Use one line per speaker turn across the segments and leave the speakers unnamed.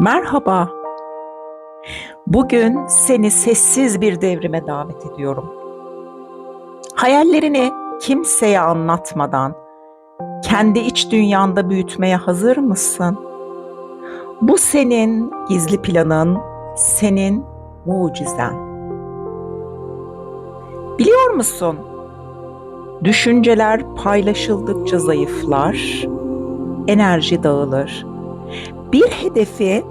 Merhaba. Bugün seni sessiz bir devrime davet ediyorum. Hayallerini kimseye anlatmadan kendi iç dünyanda büyütmeye hazır mısın? Bu senin gizli planın, senin mucizen. Biliyor musun? Düşünceler paylaşıldıkça zayıflar, enerji dağılır. Bir hedefi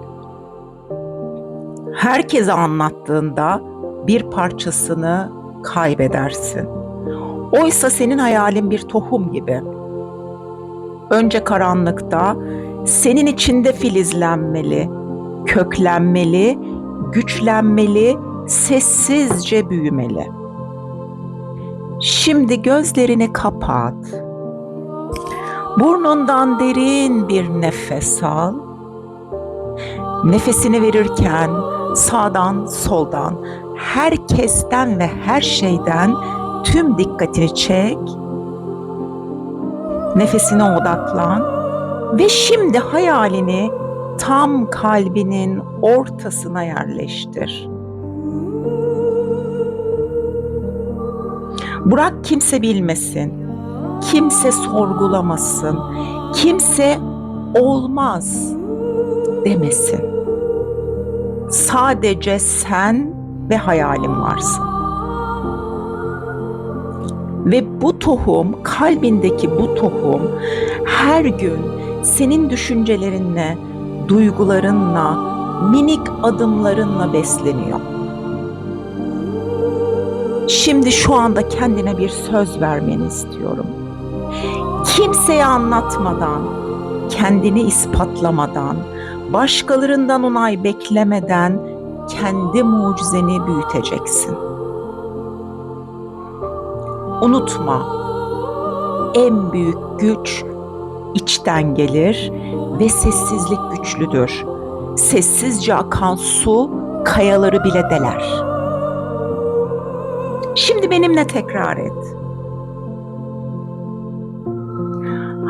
herkese anlattığında bir parçasını kaybedersin. Oysa senin hayalin bir tohum gibi. Önce karanlıkta senin içinde filizlenmeli, köklenmeli, güçlenmeli, sessizce büyümeli. Şimdi gözlerini kapat. Burnundan derin bir nefes al. Nefesini verirken sağdan soldan herkesten ve her şeyden tüm dikkatini çek. Nefesine odaklan ve şimdi hayalini tam kalbinin ortasına yerleştir. Bırak kimse bilmesin. Kimse sorgulamasın. Kimse olmaz demesin. Sadece sen ve hayalin varsın. Ve bu tohum, kalbindeki bu tohum her gün senin düşüncelerinle, duygularınla, minik adımlarınla besleniyor. Şimdi şu anda kendine bir söz vermeni istiyorum. Kimseye anlatmadan, kendini ispatlamadan, başkalarından onay beklemeden kendi mucizeni büyüteceksin. Unutma, en büyük güç içten gelir ve sessizlik güçlüdür. Sessizce akan su kayaları bile deler. Şimdi benimle tekrar et.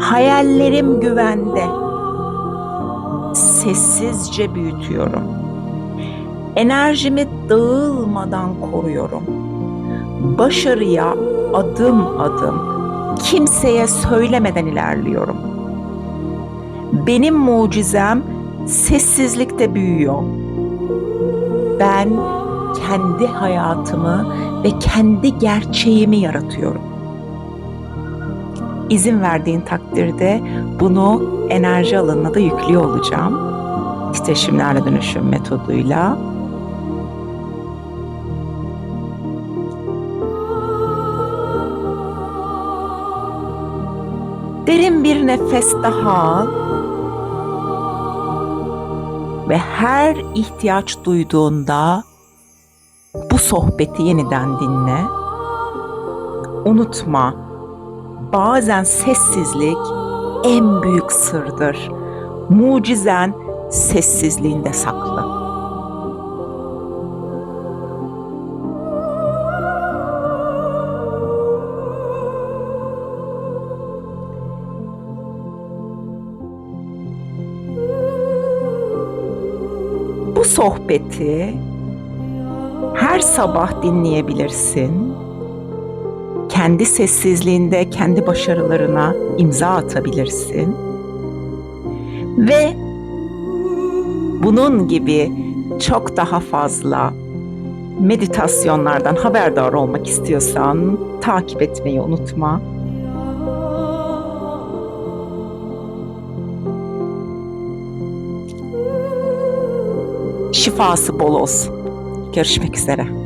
Hayallerim güvende. Sessizce büyütüyorum. Enerjimi dağılmadan koruyorum. Başarıya adım adım kimseye söylemeden ilerliyorum. Benim mucizem sessizlikte büyüyor. Ben kendi hayatımı ve kendi gerçeğimi yaratıyorum. İzin verdiğin takdirde bunu enerji alanına da yüklüyor olacağım. Titreşimlerle dönüşüm metoduyla. Derin bir nefes daha al. Ve her ihtiyaç duyduğunda bu sohbeti yeniden dinle. Unutma, bazen sessizlik en büyük sırdır. Mucizen sessizliğinde saklı. Bu sohbeti her sabah dinleyebilirsin. Kendi sessizliğinde kendi başarılarına imza atabilirsin. Ve bunun gibi çok daha fazla meditasyonlardan haberdar olmak istiyorsan takip etmeyi unutma. Şifası bol olsun. Görüşmek üzere.